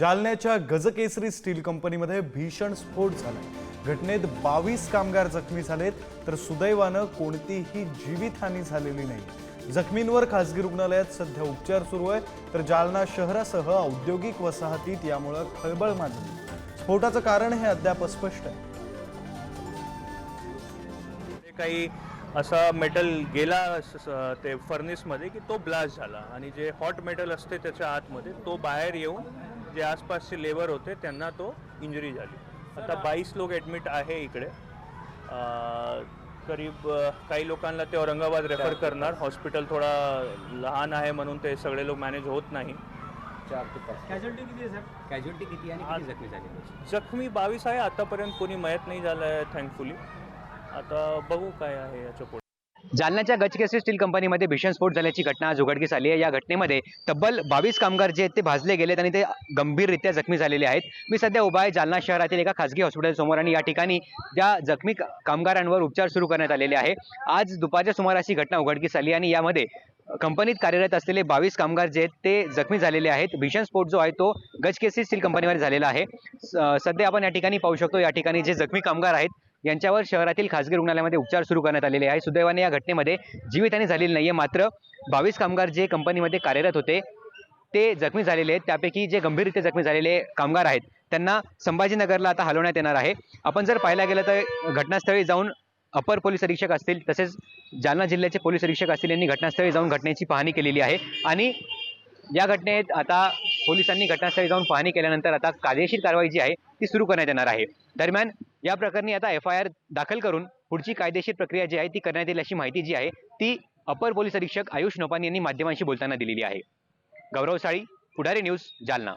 जालन्याच्या गजकेसरी स्टील कंपनीमध्ये भीषण स्फोट झाला घटनेत बावीस कामगार जखमी झालेत तर सुदैवानं कोणतीही जीवितहानी झालेली नाही. जखमींवर खासगी रुग्णालयात सध्या उपचार सुरू आहे तर जालना शहरासह औद्योगिक वसाहतीत यामुळं खळबळ माजली. स्फोटाचं कारण हे अद्याप अस्पष्ट आहे. काही असा मेटल गेला ते फर्निसमध्ये की तो ब्लास्ट झाला. आणि जे हॉट मेटल असते त्याच्या आतमध्ये तो बाहेर येऊन जे आसपासचे लेबर होते त्यांना तो इंजुरी झाली. आता बावीस लोक ॲडमिट आहे इकडे. करीब काही लोकांना ते औरंगाबाद रेफर करणार. हॉस्पिटल थोडा लहान आहे म्हणून ते सगळे लोक मॅनेज होत नाही. चार ते पाच. कॅज्युअलिटी किती आहे सर? कॅज्युअलिटी किती आणि किती जखमी झाले? जखमी बावीस आहे. आतापर्यंत कोणी मयत नाही झालं आहे थँकफुली आता बघू काय आहे याच्यापुढे. जालन्याच्या गजकेसी स्टील कंपनीमध्ये भीषण स्फोट झाल्याची घटना आज उघडकीस आली आहे. या घटनेमध्ये तब्बल बावीस कामगार जे आहेत ते भाजले गेलेत आणि ते गंभीररित्या जखमी झालेले आहेत. मी सध्या उभा आहे जालना शहरातील एका खासगी हॉस्पिटल समोर आणि या ठिकाणी ज्या जखमी कामगारांवर उपचार सुरू करण्यात आलेले आहे. आज दुपारच्या सुमारास ही घटना उघडकीस आली आणि यामध्ये कंपनीत कार्यरत असलेले बावीस कामगार जे आहेत ते जखमी झालेले आहेत. भीषण स्फोट जो आहे तो गजकेसी स्टील कंपनीमध्ये झालेला आहे. सध्या आपण या ठिकाणी पाहू शकतो या ठिकाणी जे जखमी कामगार आहेत यांच्यावर शहरातील खासगी रुग्णालयामध्ये उपचार सुरू करण्यात आलेले आहे. सुदैवाने या घटनेमध्ये जीवितहानी झालेली नाही आहे मात्र बावीस कामगार जे कंपनीमध्ये कार्यरत होते ते जखमी झालेले आहेत. त्यापैकी जे गंभीररित्या जखमी झालेले कामगार आहेत त्यांना संभाजीनगरला आता हलवण्यात येणार आहे. आपण जर पाहायला गेलं तर घटनास्थळी जाऊन अपर पोलीस अधीक्षक असतील तसेच जालना जिल्ह्याचे पोलीस अधीक्षक असतील यांनी घटनास्थळी जाऊन घटनेची पाहणी केलेली आहे. आणि या घटनेत आता पोलिसांनी घटनास्थळी जाऊन पाहणी केल्यानंतर आता कायदेशीर कारवाई जी आहे ती सुरू करण्यात येणार आहे. दरम्यान या प्रकरणी आता एफ आय आर दाखल करून पुढची कायदेशीर प्रक्रिया जी आहे ती करण्यात येईल अशी माहिती जी आहे ती अपर पोलीस अधीक्षक आयुष नोपानी यांनी माध्यमांशी बोलताना दिलेली आहे. गौरव साळी पुढारी न्यूज जालना.